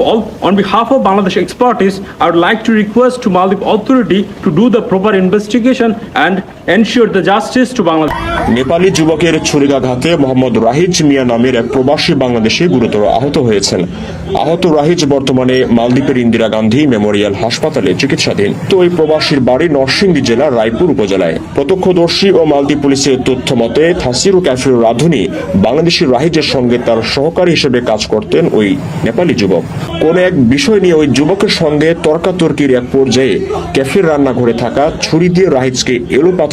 On behalf of Bangladesh expertise, I would like to request to Maldives authority to do the proper investigation and ensure the justice to Bangladesh. Nepali যুবকের ছুরিকাঘাতে মোহাম্মদ রাহিজ মিয়া নামের এক প্রবাসী বাংলাদেশি গুরুতর আহত হয়েছেন। আহত রাহিজ বর্তমানে মালদ্বীপের ইন্দিরা গান্ধী মেমোরিয়াল হাসপাতালে চিকিৎসাধীন। তো এই প্রবাসীর বাড়ি নরসিংদী জেলার রায়পুর উপজেলায়। প্রত্যক্ষদর্শী ও মালদ্বীপ পুলিশের তথ্য মতে, থাসিরু ক্যাফির রাধুনী বাংলাদেশি রাহিজের সঙ্গে তার সহকারী হিসেবে কাজ করতেন ওই নেপালি যুবক। কোন এক বিষয় নিয়ে ওই যুবকের সঙ্গে তর্কাতর্কির এক পর্যায়ে ক্যাফের রান্নাঘরে থাকা ছুরি দিয়ে রাহিজকে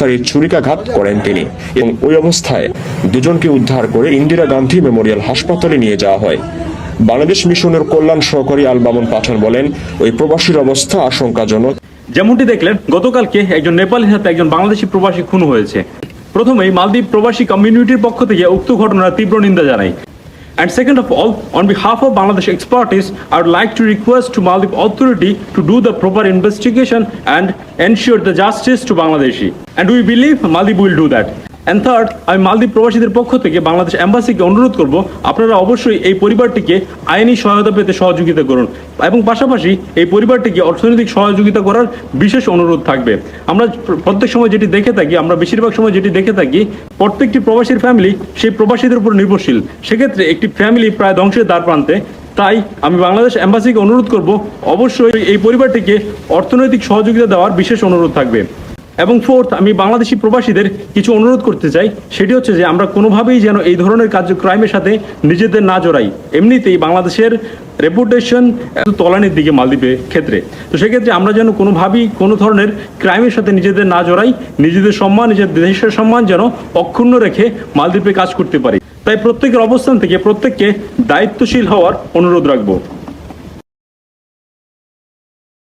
এলোপাতারি ছুরিকাঘাত করেন তিনি এবং ওই অবস্থায় দুজনকে উদ্ধার করে ইন্দিরা গান্ধী মেমোরিয়াল হাসপাতালে নিয়ে যাওয়া হয়। বাংলাদেশ মিশনের কল্যাণ সহকারী আল মামুন পাঠান বলেন, ওই প্রবাসীর অবস্থা আশঙ্কাজনক। যেমনটি দেখলেন, গতকালকে একজন নেপালের সাথে একজন বাংলাদেশি প্রবাসী খুন হয়েছে। প্রথমেই মালদ্বীপ প্রবাসী কমিউনিটির পক্ষ থেকে উক্ত ঘটনার তীব্র নিন্দা জানাই And second of all, on behalf of Bangladesh expertise, I would like to request to Maldives authority to do the proper investigation and ensure the justice to Bangladeshi. And we believe Maldives will do that. And third আমি মালদ্বীপ প্রবাসীদের পক্ষ থেকে বাংলাদেশ এম্বাসিকে অনুরোধ করব, আপনারা অবশ্যই এই পরিবারটিকে আইনি সহায়তা পেতে সহযোগিতা করুন এবং পাশাপাশি এই পরিবারটিকে অর্থনৈতিক সহযোগিতা করার বিশেষ অনুরোধ থাকবে। আমরা প্রত্যেক সময় যেটি দেখে থাকি, আমরা বেশিরভাগ সময় যেটি দেখে থাকি, প্রত্যেকটি প্রবাসীর ফ্যামিলি সেই প্রবাসীদের উপর নির্ভরশীল। সেক্ষেত্রে একটি ফ্যামিলি প্রায় ধ্বংসের দ্বার প্রান্তে। তাই আমি বাংলাদেশ এম্বাসিকে অনুরোধ করব, অবশ্যই এই পরিবারটিকে অর্থনৈতিক সহযোগিতা দেওয়ার বিশেষ অনুরোধ থাকবে। এবং ফোর্থ আমি বাংলাদেশি প্রবাসীদের কিছু অনুরোধ করতে চাই। সেটি হচ্ছে যে আমরা কোনোভাবেই যেন এই ধরনের কার্য ক্রাইমের সাথে নিজেদের না জড়াই। এমনিতেই বাংলাদেশের রেপুটেশন এত তলানির দিকে মালদ্বীপের ক্ষেত্রে। তো সেক্ষেত্রে আমরা যেন কোনোভাবেই কোনো ধরনের ক্রাইমের সাথে নিজেদের না জড়াই, নিজেদের সম্মান নিজের দেশের সম্মান যেন অক্ষুণ্ণ রেখে মালদ্বীপে কাজ করতে পারি। তাই প্রত্যেকের অবস্থান থেকে প্রত্যেককে দায়িত্বশীল হওয়ার অনুরোধ রাখব।